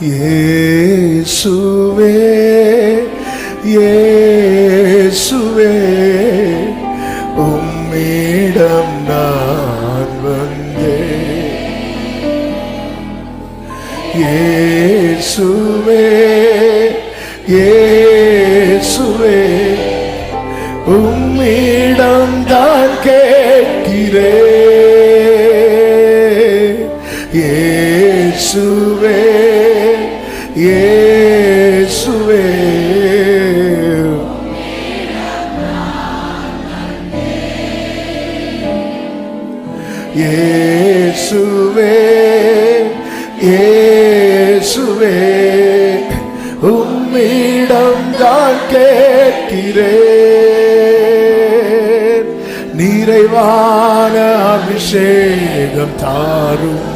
இயேசுவே இயேசுவே உம்மிடம் நான் வந்தே இயேசுவே இயேசுவே உம்மிடம் தான் கேட்கிறேன். இயேசுவே இயேசுவே இயேசுவே உம்மிடம் தான் கேட்கிறேன். நிறைவான அபிஷேகம் தாரும்.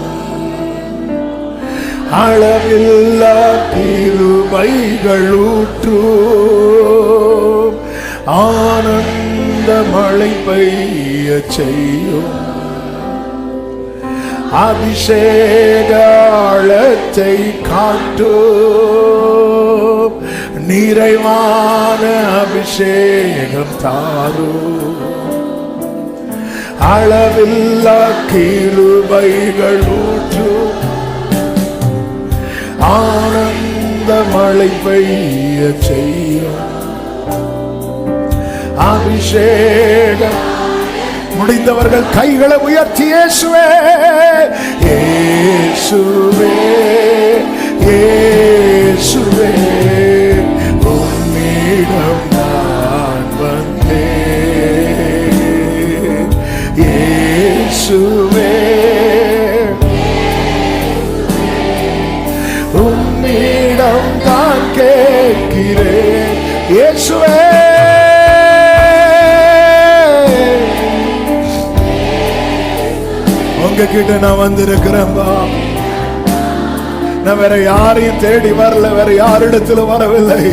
அளவில்லா கிருபைகள் ஊற்றும் ஆனந்த மழை பெய்ய செய்யும். அபிஷேகாளத்தை காட்டும். நிறைவான அபிஷேகம் தாரும். அளவில்லா கிருபைகள் ஊற்றும். ஆனந்த மழை பெய்ய செய்யும். அபிஷேகம் முடிந்தவர்கள் கைகளை உயர்த்தி இயேசுவே இயேசுவே இயேசுவே. உம்மிடம் நான் வந்தேன். இயேசுவே. உம்மிடம் தான் கேட்கிறேன். இயேசுவே. உங்ககிட்ட நான் வந்திருக்கிறேன்பா நான் வேற யாரையும் தேடி வரல வேற யாரிடத்துல வரவில்லை.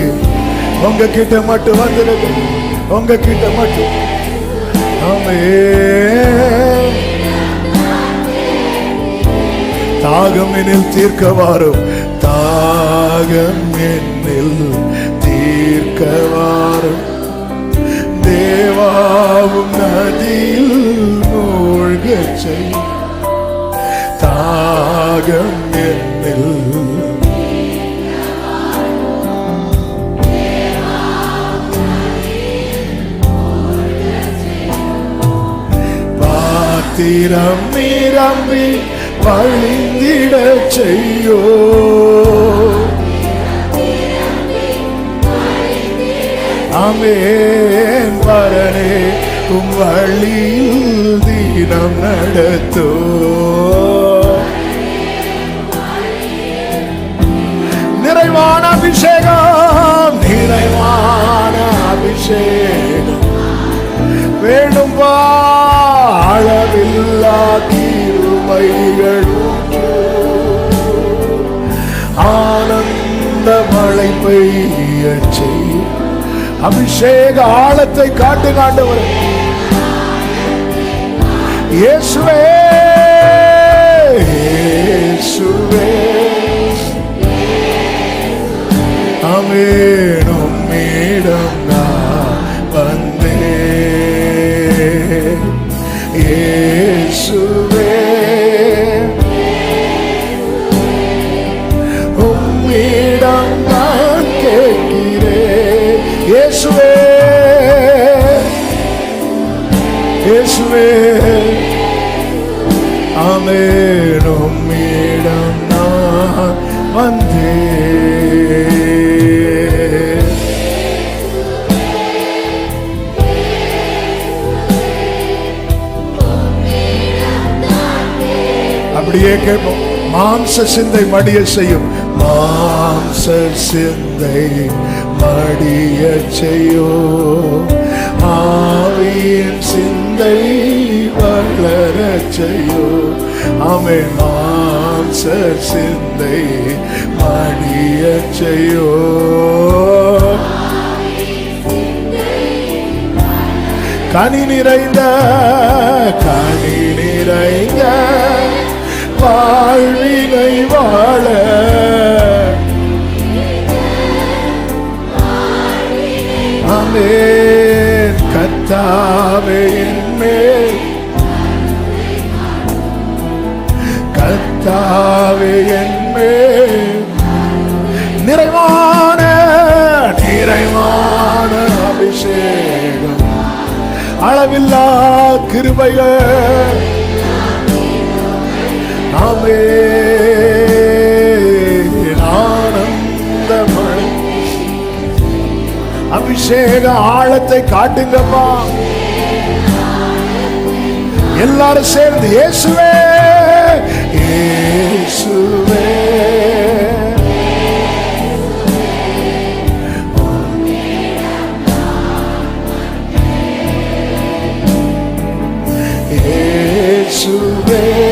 உங்ககிட்ட மட்டும் வந்திருக்கிறேன். உங்ககிட்ட மட்டும். தாகம் எனில் தீர்க்க வாரும் தாகம் என்னில் தீர்க்க வாரும் தேவாவும் நதியில் மூழ்கச் செய்யும் தாகம் என்னில் பாத்திரம் நிரம்பி வழிந்திட செய்யோ. அமேன் பரனே உம் வழியில் தீனம் நடத்தோ. நிறைவான அபிஷேகம். நிறைவான அபிஷேகம். வேணும்பா அளவில்லா தீருமைகள் ஆனந்த மழை பெய்ய செய்யும். அபிஷேக ஆழத்தை காட்டு காண்டவர். இயேசுவே இயேசுவே. அமேனும் மீடம் நான் வந்தேன் இயேசுவே உம்மிடம் நான் கேட்கிறேன் இயேசுவே இயேசுவே ஆமென் கேட்போம். மாம்ச சிந்தை மடிய செய்யும். மாம்ச சிந்தை மடிய செய்யும். ஆவியின் சிந்தை வளர செய்யும். ஆமே மாம்ச சிந்தை மடிய செய்யும். கனி நிறைந்த கனி நிறைந்த வாழ்வினை வாழ. அமேன் கத்தாவே மேல். கத்தாவே மேல். நிறைவான நிறைவான அபிஷேகம். அளவில்லா கிருபைகள். ஆமே ஆனந்த அபிஷேக ஆழத்தை காட்டுங்கப்பா. எல்லாரும் சேர்ந்து இயேசுவே இயேசுவே. இயேசுவே.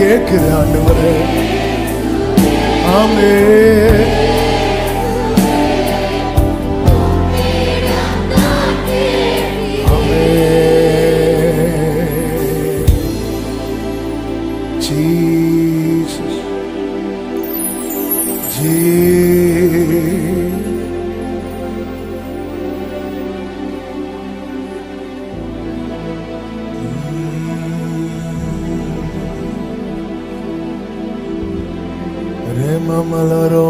கேட்குது நான் கேட்கிறேன் ஆண்டவரே. ஆமே Ramalaro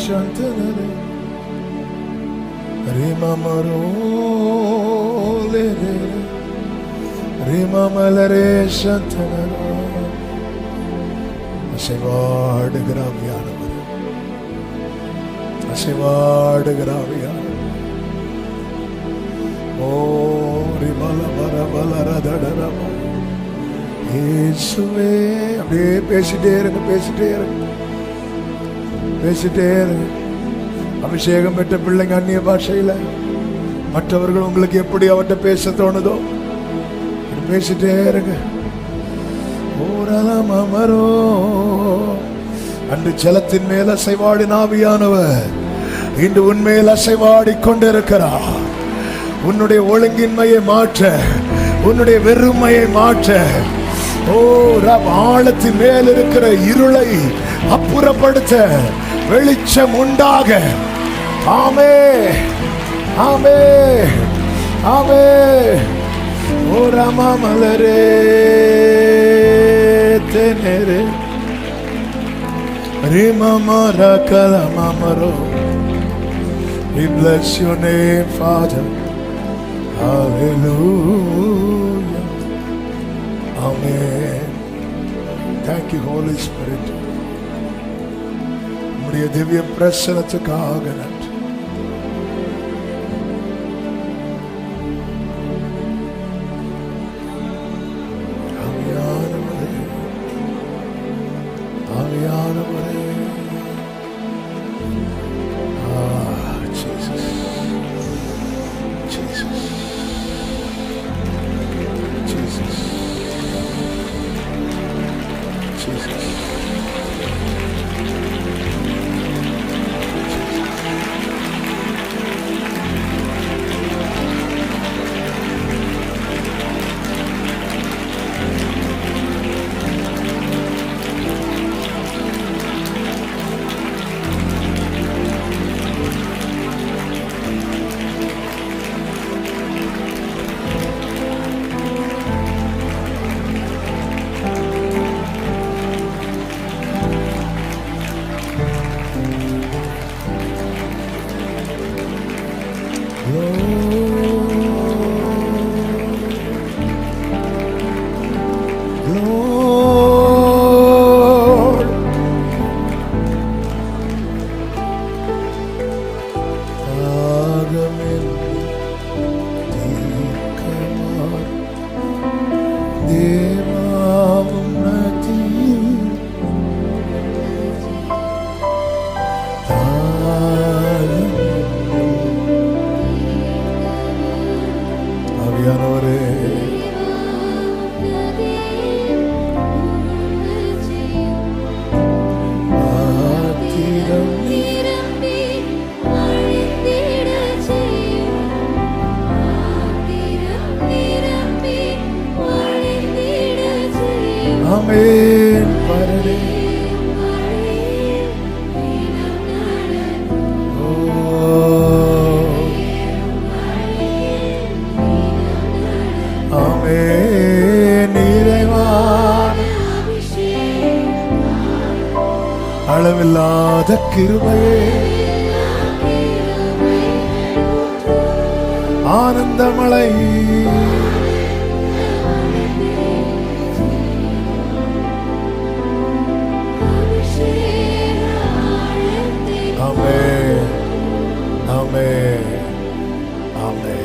Shantanare Rima Maro Lere Rima Malare Shantanare Asivad Graviyana Mare Asivad Graviyana Oh Rima Lamara Malara Dadara Mare இயேசுவே அப்படியே பேசிட்டே இருங்க பேசிட்டே இருங்க. பேசிட்டே இருங்க. அபிஷேகம் பெற்ற பிள்ளைங்க அந்நிய பாஷையில். மற்றவர்கள் உங்களுக்கு எப்படி அவர்கிட்ட பேச தோணுதோ பேசிட்டே இருங்க. ஓரலம் அமரோ. அன்று ஜலத்தின் மேல் அசைவாடி நாவியானவர் இன்று உன்மேல் அசைவாடி கொண்டிருக்கிறார். உன்னுடைய ஒழுங்கின்மையை மாற்ற உன்னுடைய வெறுமையை மாற்ற ஓ ரப் ஆழத்தின் மேல் இருக்கிற இருளை அப்புறப்படுத்த வெளிச்சம் உண்டாக ஆமே ஆமே ஆமே ஓ ரமா மலரே தெனரே ரிமமர கலமரோ We bless your name, Father. Hallelujah. Amen. Thank you, Holy Spirit. உம்முடைய திவ்ய பிரசனத்துக்காக நன்றி Jesus. ஆவியானவரே Amém. அளவில்லாத கிருபை ஆனந்தமலை அமே அமே அமே